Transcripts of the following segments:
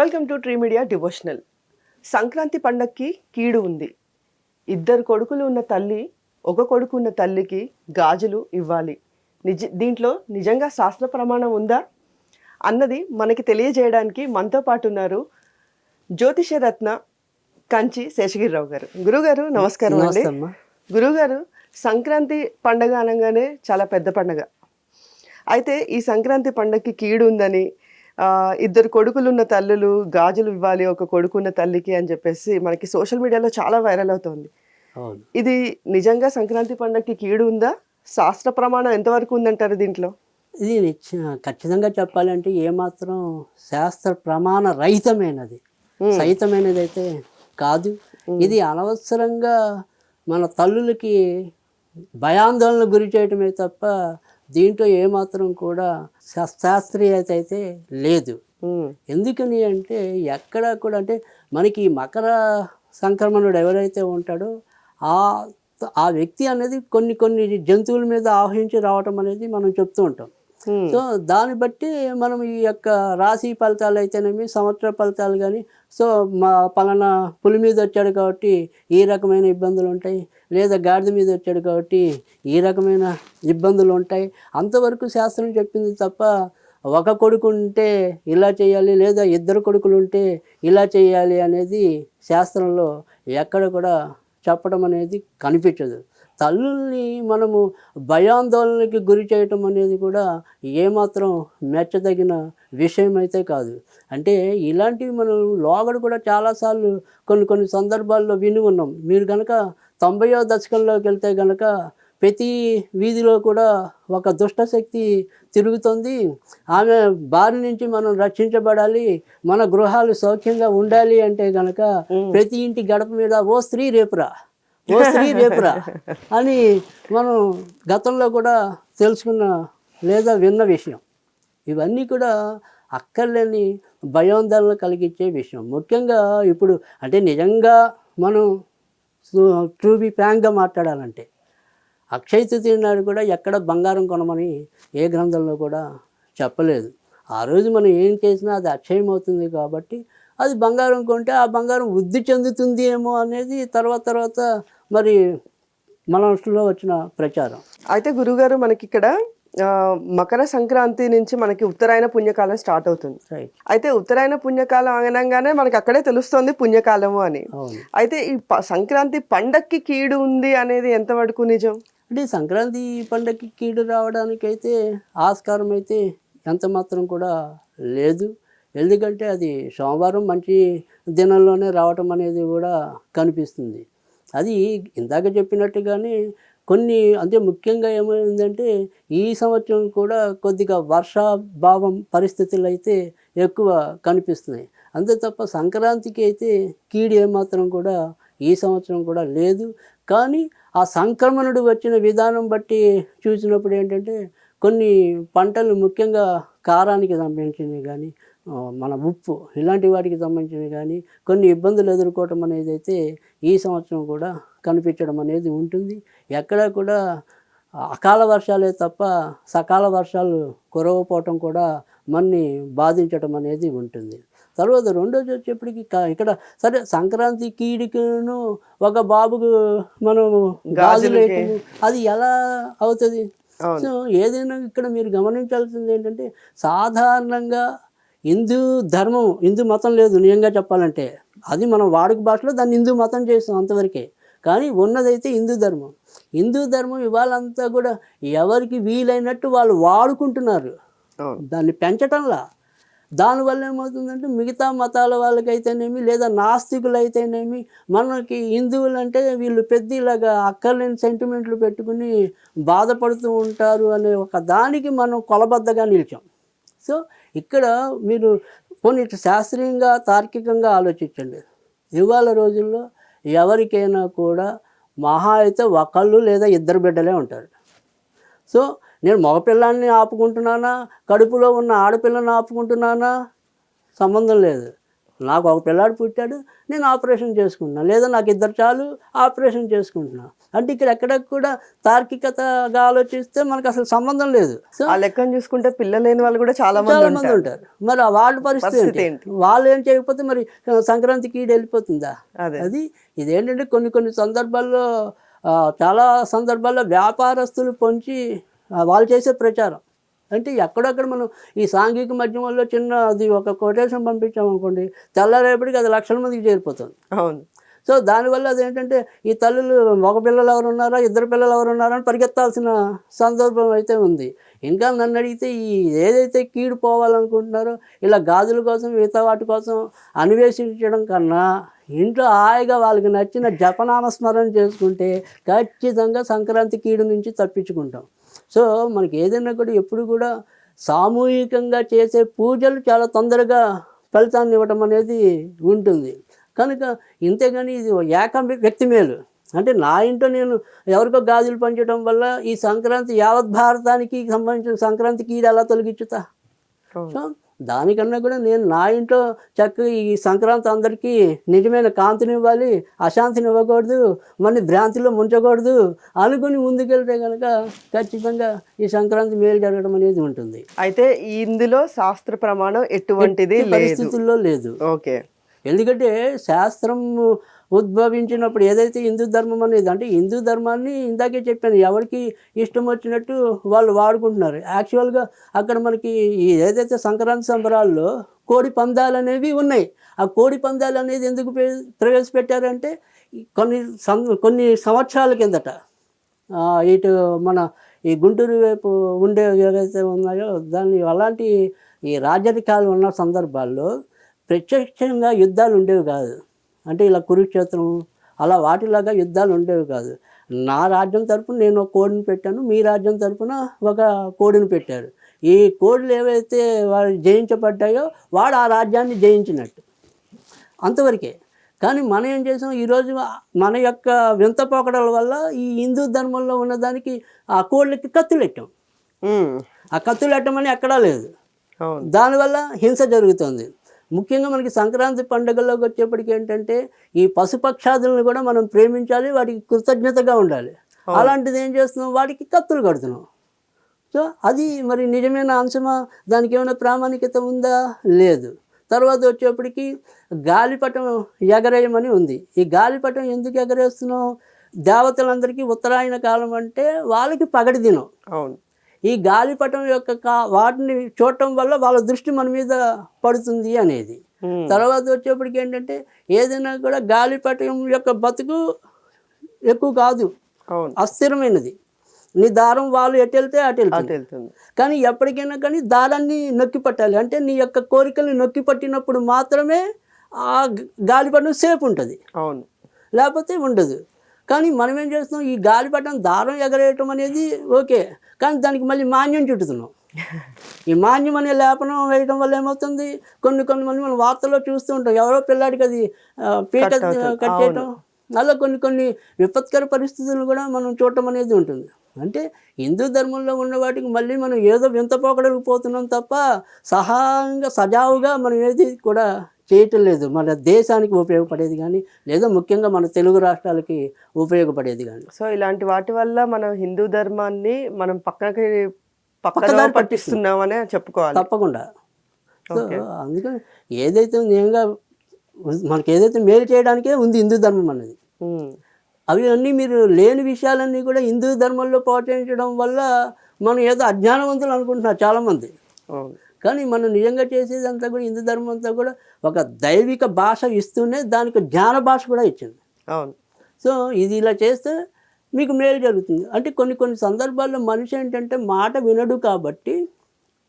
Welcome to tree media devotional. Sankranti పండక్కి కీడు ఉంది. ఇద్దరు కొడుకులు ఉన్న తల్లి ఒక కొడుకు ఉన్న తల్లికి గాజులు ఇవ్వాలి. నిజ దీంట్లో నిజంగా శాస్త్ర ప్రమాణం ఉందా? అన్నది మనకి తెలియజేయడానికి మనతో పాటు ఉన్నారు జ్యోతిష రత్న కంచి శేషగిరిరావు గారు. గురుగారు నమస్కారం అండి. గురుగారు సంక్రాంతి పండగ అనగానే చాలా పెద్ద పండగ. అయితే ఈ సంక్రాంతి పండగకి కీడు ఉందని ఇద్దరు కొడుకులున్న తల్లులు గాజులు ఇవ్వాలి ఒక కొడుకున్న తల్లికి అని చెప్పేసి మనకి సోషల్ మీడియాలో చాలా వైరల్ అవుతోంది. ఇది నిజంగా సంక్రాంతి పండగకి కీడు ఉందా? శాస్త్ర ప్రమాణం ఎంతవరకు ఉందంటారు దీంట్లో? ఇది ఖచ్చితంగా చెప్పాలంటే ఏమాత్రం శాస్త్ర ప్రమాణ రహితమైనది. సహితమైనది అయితే కాదు. ఇది అనవసరంగా మన తల్లులకి భయాందోళన గురి చేయటమే తప్ప దీంట్లో ఏమాత్రం కూడా శాస్త్రీయత అయితే లేదు. ఎందుకని అంటే ఎక్కడా కూడా అంటే మనకి ఈ మకర సంక్రమణుడు ఎవరైతే ఉంటాడో ఆ ఆ వ్యక్తి అనేది కొన్ని కొన్ని జంతువుల మీద ఆహ్వానించి రావటం అనేది మనం చెప్తూ ఉంటాం. సో దాన్ని బట్టి మనం ఈ యొక్క రాశి ఫలితాలు అయితేనేమి సంవత్సర ఫలితాలు కానీ సో మా పలానా పులి మీద వచ్చాడు కాబట్టి ఈ రకమైన ఇబ్బందులు ఉంటాయి లేదా గాడిద మీద వచ్చాడు కాబట్టి ఈ రకమైన ఇబ్బందులు ఉంటాయి అంతవరకు శాస్త్రం చెప్పింది తప్ప ఒక కొడుకు ఉంటే ఇలా చేయాలి లేదా ఇద్దరు కొడుకులు ఉంటే ఇలా చేయాలి అనేది శాస్త్రంలో ఎక్కడ కూడా చెప్పడం అనేది కనిపించదు. తల్లుల్ని మనము భయాందోళనకి గురి చేయటం అనేది కూడా ఏమాత్రం మెచ్చదగిన విషయం అయితే కాదు. అంటే ఇలాంటివి మనం లోగడ కూడా చాలాసార్లు కొన్ని కొన్ని సందర్భాల్లో విని ఉన్నాం. మీరు కనుక తొంభైవ దశకంలోకి వెళ్తే కనుక ప్రతి వీధిలో కూడా ఒక దుష్టశక్తి తిరుగుతుంది. ఆమె బారి నుంచి మనం రక్షించబడాలి. మన గృహాలు సౌఖ్యంగా ఉండాలి అంటే కనుక ప్రతి ఇంటి గడప మీద ఓ స్త్రీ రేపురా. ఓ స్త్రీ రేపురా అని మనం గతంలో కూడా తెలుసుకున్న లేదా విన్న విషయం. ఇవన్నీ కూడా అక్కర్లేని భయోందోళన కలిగించే విషయం. ముఖ్యంగా ఇప్పుడు అంటే నిజంగా మనం ట్రూ బి మాట్లాడాలంటే అక్షయ తృతీయ నాడు కూడా ఎక్కడ బంగారం కొనమని ఏ గ్రంథంలో కూడా చెప్పలేదు. ఆ రోజు మనం ఏం చేసినా అది అక్షయం అవుతుంది కాబట్టి అది బంగారం కొంటే ఆ బంగారం వృద్ధి చెందుతుంది ఏమో అనేది తర్వాత తర్వాత మరి మనలో వచ్చిన ప్రచారం. అయితే గురుగారు మనకి ఇక్కడ మకర సంక్రాంతి నుంచి మనకి ఉత్తరాయణ పుణ్యకాలం స్టార్ట్ అవుతుంది. అయితే ఉత్తరాయణ పుణ్యకాలం అనగానే మనకి అక్కడే తెలుస్తుంది పుణ్యకాలము అని. అయితే ఈ సంక్రాంతి పండక్కి కీడు ఉంది అనేది ఎంతవరకు నిజం? అంటే సంక్రాంతి పండగకి కీడు రావడానికైతే ఆస్కారం అయితే ఎంత మాత్రం కూడా లేదు. ఎందుకంటే అది సోమవారం మంచి దినంలోనే రావటం అనేది కూడా కనిపిస్తుంది. అది ఇందాక చెప్పినట్టుగానే కొన్ని అంటే ముఖ్యంగా ఏమైందంటే ఈ సంవత్సరం కూడా కొద్దిగా వర్షాభావం పరిస్థితులు అయితే ఎక్కువ కనిపిస్తున్నాయి. అంతే తప్ప సంక్రాంతికి అయితే కీడు ఏమాత్రం కూడా ఈ సంవత్సరం కూడా లేదు. కానీ ఆ సంక్రమణుడు వచ్చిన విధానం బట్టి చూసినప్పుడు ఏంటంటే కొన్ని పంటలు ముఖ్యంగా కారానికి సంబంధించినవి కానీ మన ఉప్పు ఇలాంటి వాటికి సంబంధించినవి కానీ కొన్ని ఇబ్బందులు ఎదుర్కోవటం అనేది అయితే ఈ సంవత్సరం కూడా కనిపించడం అనేది ఉంటుంది. ఎక్కడా కూడా అకాల వర్షాలే తప్ప సకాల వర్షాలు కురవపోవటం కూడా మనని బాధించడం అనేది ఉంటుంది. తర్వాత రెండోది వచ్చేప్పటికి ఇక్కడ సరే సంక్రాంతి కీడికిను ఒక బాబుకు మనం గాజులు గాజులకి. వేయటము, అది ఎలా అవుతుంది? సో ఏదైనా ఇక్కడ మీరు గమనించాల్సింది ఏంటంటే సాధారణంగా హిందూ ధర్మం హిందూ మతం లేదు నిజంగా చెప్పాలంటే. అది మనం వాడుక భాషలో దాన్ని హిందూ మతం చేస్తాం అంతవరకే. కానీ ఉన్నదైతే హిందూ ధర్మం. హిందూ ధర్మం ఇవాళంతా కూడా ఎవరికి వీలైనట్టు వాళ్ళు వాడుకుంటున్నారు. దాన్ని పెంచటంలా. దానివల్ల ఏమవుతుందంటే మిగతా మతాల వాళ్ళకైతేనేమి లేదా నాస్తికులు అయితేనేమి మనకి హిందువులు అంటే వీళ్ళు పెద్ద ఇలాగా అక్కర్లేని సెంటిమెంట్లు పెట్టుకుని బాధపడుతూ ఉంటారు అనే ఒక దానికి మనం కొలబద్దగా నిలిచాం. సో ఇక్కడ మీరు పోనీ శాస్త్రీయంగా తార్కికంగా ఆలోచించండి. ఇవాళ రోజుల్లో ఎవరికైనా కూడా మహా అయితే ఒకళ్ళు లేదా ఇద్దరు బిడ్డలే ఉంటారు. సో నేను మగపిల్లాన్ని ఆపుకుంటున్నానా? కడుపులో ఉన్న ఆడపిల్లని ఆపుకుంటున్నానా? సంబంధం లేదు. నాకు ఒక పిల్లాడు పుట్టాడు నేను ఆపరేషన్ చేసుకుంటున్నా. లేదా నాకు ఇద్దరు చాలు ఆపరేషన్ చేసుకుంటున్నా. అంటే ఇక్కడ ఎక్కడ కూడా తార్కికతగా ఆలోచిస్తే మనకు అసలు సంబంధం లేదు. సో ఆ లెక్కను చూసుకుంటే పిల్లలు లేని వాళ్ళు కూడా చాలా మంది ఉంటారు. మరి ఆ వాళ్ళ పరిస్థితి వాళ్ళు ఏం చేయకపోతే మరి సంక్రాంతికి ఈడు వెళ్ళిపోతుందా? అదే. అది ఇదేంటంటే కొన్ని కొన్ని సందర్భాల్లో చాలా సందర్భాల్లో వ్యాపారస్తులు పొంచి వాళ్ళు చేసే ప్రచారం. అంటే ఎక్కడొక్కడ మనం ఈ సాంఘిక మాధ్యమాల్లో చిన్న అది ఒక కొటేషన్ పంపించామనుకోండి తెల్లారేపటికి అది లక్షల మందికి చేరిపోతుంది. అవును. సో దానివల్ల అదేంటంటే ఈ తల్లులు మగ పిల్లలు ఎవరు ఉన్నారా ఇద్దరు పిల్లలు ఎవరు ఉన్నారా అని పరిగెత్తాల్సిన సందర్భం అయితే ఉంది. ఇంకా నన్ను అడిగితే ఈ ఏదైతే కీడు పోవాలనుకుంటున్నారో ఇలా గాజుల కోసం మిగతా వాటి కోసం అన్వేషించడం కన్నా ఇంట్లో హాయిగా వాళ్ళకి నచ్చిన జపనామ స్మరణ చేసుకుంటే ఖచ్చితంగా సంక్రాంతి కీడు నుంచి తప్పించుకుంటాం. సో మనకి ఏదైనా కూడా ఎప్పుడు కూడా సామూహికంగా చేసే పూజలు చాలా తొందరగా ఫలితాన్ని ఇవ్వటం అనేది ఉంటుంది. కనుక ఇంతేగాని ఇది ఏక వ్యక్తి మేలు. అంటే నా ఇంట్లో నేను ఎవరికో గాజులు పంచడం వల్ల ఈ సంక్రాంతి యావత్ భారతానికి సంబంధించిన సంక్రాంతికి ఇది ఎలా తొలగించుతా. సో దానికన్నా కూడా నేను నా ఇంట్లో చక్కగా ఈ సంక్రాంతి అందరికీ నిజమైన కాంతిని ఇవ్వాలి అశాంతిని ఇవ్వకూడదు మన భ్రాంతిలో ముంచకూడదు అనుకుని ముందుకెళ్తే కనుక ఖచ్చితంగా ఈ సంక్రాంతి మేలు జరగడం అనేది ఉంటుంది. అయితే ఇందులో శాస్త్ర ప్రమాణం ఎటువంటిది పరిస్థితుల్లో లేదు. ఓకే. ఎందుకంటే శాస్త్రం ఉద్భవించినప్పుడు ఏదైతే హిందూ ధర్మం అనేది అంటే హిందూ ధర్మాన్ని ఇందాకే చెప్పాను ఎవరికి ఇష్టం వచ్చినట్టు వాళ్ళు వాడుకుంటున్నారు. యాక్చువల్గా అక్కడ మనకి ఏదైతే సంక్రాంతి సంబరాల్లో కోడి పందాలు అనేవి ఉన్నాయి. ఆ కోడి పందాలు అనేది ఎందుకు ప్రవేశపెట్టారంటే కొన్ని సం కొన్ని సంవత్సరాల కిందట ఇటు మన ఈ గుంటూరు వైపు ఉండే ఏవైతే ఉన్నాయో దాన్ని అలాంటి ఈ రాజరికాలు ఉన్న సందర్భాల్లో ప్రత్యక్షంగా యుద్ధాలు ఉండేవి కాదు. అంటే ఇలా కురుక్షేత్రం అలా వాటిలాగా యుద్ధాలు ఉండేవి కాదు. నా రాజ్యం తరపున నేను ఒక కోడిని పెట్టాను మీ రాజ్యం తరపున ఒక కోడిని పెట్టారు. ఈ కోడిలు ఏవైతే వాడు జయించబడ్డాయో వాడు ఆ రాజ్యాన్ని జయించినట్టు. అంతవరకే. కానీ మనం ఏం చేసాం? ఈరోజు మన యొక్క వింత పోకడల వల్ల ఈ హిందూ ధర్మంలో ఉన్నదానికి ఆ కోళ్ళకి కత్తులు ఎట్టాం? ఉమ్, ఆ కత్తులు ఎట్టమని ఎక్కడా లేదు. దానివల్ల హింస జరుగుతుంది. ముఖ్యంగా మనకి సంక్రాంతి పండుగల్లోకి వచ్చేప్పటికి ఏంటంటే ఈ పశుపక్షాదులను కూడా మనం ప్రేమించాలి వాటికి కృతజ్ఞతగా ఉండాలి. అలాంటిది ఏం చేస్తున్నాం? వాటికి కత్తులు కడుతున్నాం. సో అది మరి నిజమైన అంశమా? దానికి ఏమైనా ప్రామాణికత ఉందా? లేదు. తర్వాత వచ్చేప్పటికి గాలిపటం ఎగరేయమని ఉంది. ఈ గాలిపటం ఎందుకు ఎగరేస్తున్నాం? దేవతలందరికీ ఉత్తరాయణ కాలం అంటే వాళ్ళకి పగటి దినం. అవును. ఈ గాలిపటం యొక్క వాటిని చూడటం వల్ల వాళ్ళ దృష్టి మన మీద పడుతుంది అనేది. తర్వాత వచ్చేప్పటికి ఏంటంటే ఏదైనా కూడా గాలిపటం యొక్క బతుకు ఎక్కువ కాదు. అస్థిరమైనది. నీ దారం వాళ్ళు ఎటు వెళ్తే అటు వెళ్తుంది. కానీ ఎప్పటికైనా కానీ దారాన్ని నొక్కి పట్టాలి. అంటే నీ యొక్క కోరికల్ని నొక్కి పట్టినప్పుడు మాత్రమే ఆ గాలిపటం సేఫ్ ఉంటుంది. అవును. లేకపోతే ఉండదు. కానీ మనం ఏం చేస్తున్నాం? ఈ గాలిపటం దారం ఎగరేయటం అనేది ఓకే. కానీ దానికి మళ్ళీ మాన్యం చుట్టుతున్నాం. ఈ మాన్యం అనే లేపనం వేయడం వల్ల ఏమవుతుంది? కొన్ని కొన్ని మంది మనం వార్తల్లో చూస్తూ ఉంటాం. ఎవరో పిల్లాడికి అది ఆ, పీక Cut అవుతుంది. కట్ చేయటం. అలా కొన్ని కొన్ని విపత్కర పరిస్థితులు కూడా మనం చూడటం అనేది ఉంటుంది. అంటే హిందూ ధర్మంలో ఉన్న వాటికి మళ్ళీ మనం ఏదో వింత పోకడలకు పోతున్నాం తప్ప సహాయంగా సజావుగా మనం ఏది కూడా చేయటం లేదు. మన దేశానికి ఉపయోగపడేది కానీ లేదా ముఖ్యంగా మన తెలుగు రాష్ట్రాలకి ఉపయోగపడేది కానీ. సో ఇలాంటి వాటి వల్ల మనం హిందూ ధర్మాన్ని మనం పక్కకి పక్కదారి పట్టిస్తున్నామనే చెప్పుకోవాలి. తప్పకుండా. సో అందుకని ఏదైతే నిజంగా మనకి ఏదైతే మేలు చేయడానికే ఉంది హిందూ ధర్మం ఉమ్, అవి అన్నీ మీరు లేని విషయాలన్నీ కూడా హిందూ ధర్మంలో ప్రోత్సహించడం వల్ల మనం ఏదో అజ్ఞానవంతులు అనుకుంటున్నారు చాలామంది. కానీ మనం నిజంగా చేసేదంతా కూడా హిందూ ధర్మం అంతా కూడా ఒక దైవిక భాష ఇస్తూనే దానికి జ్ఞాన భాష కూడా ఇచ్చింది. అవును. సో ఇది ఇలా చేస్తే మీకు మేలు జరుగుతుంది. అంటే కొన్ని కొన్ని సందర్భాల్లో మనిషి ఏంటంటే మాట వినడు కాబట్టి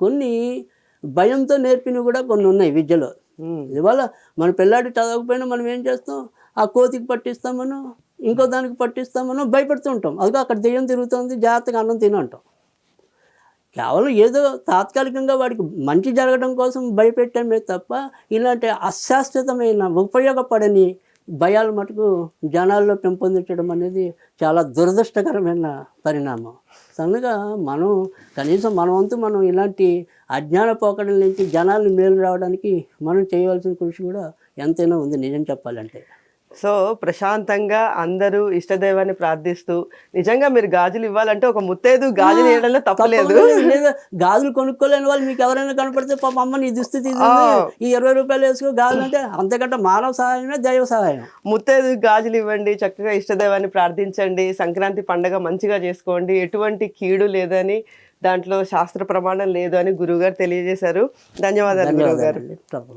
కొన్ని భయంతో నేర్పినవి కూడా కొన్ని ఉన్నాయి విద్యలో. ఇవాళ మన పిల్లాడి చదవకపోయినా మనం ఏం చేస్తాం? ఆ కోతికి పట్టిస్తామనో ఇంకో దానికి పట్టిస్తామనో భయపెడుతూ ఉంటాం. అదిగో అక్కడ దెయ్యం తిరుగుతుంది జాగ్రత్తగా అన్నం తిని అంటాం. కేవలం ఏదో తాత్కాలికంగా వాడికి మంచి జరగడం కోసం భయపెట్టమే తప్ప ఇలాంటి అశాశ్వతమైన ఉపయోగపడని భయాలు మటుకు జనాల్లో పెంపొందించడం అనేది చాలా దురదృష్టకరమైన పరిణామం. కనుక మనం కనీసం మనవంతు మనం ఇలాంటి అజ్ఞాన పోకడల నుంచి జనాల్ని మేలు రావడానికి మనం చేయవలసిన కృషి కూడా ఎంతైనా ఉంది నిజం చెప్పాలంటే. సో ప్రశాంతంగా అందరూ ఇష్టదైవాన్ని ప్రార్థిస్తూ నిజంగా మీరు గాజులు ఇవ్వాలంటే ఒక ముత్తైదు గాజులు వేయడంలో తప్పలేదు. తప్పలేదు. లేదా గాజులు కొనుక్కోలేని వాళ్ళు మీకు ఎవరైనా కనపడితే పాప అమ్మ నీ దుస్థితి. ఈ ఇరవై రూపాయలు వేసుకో గాజులు అంటే అంతకంటే మానవ సహాయమే దైవ సహాయం. ముత్తైదు గాజులు ఇవ్వండి చక్కగా ఇష్టదైవాన్ని ప్రార్థించండి సంక్రాంతి పండగ మంచిగా చేసుకోండి ఎటువంటి కీడు లేదని దాంట్లో శాస్త్ర ప్రమాణం లేదు అని గురువుగారు తెలియజేశారు. ధన్యవాదాలు గురువుగారు.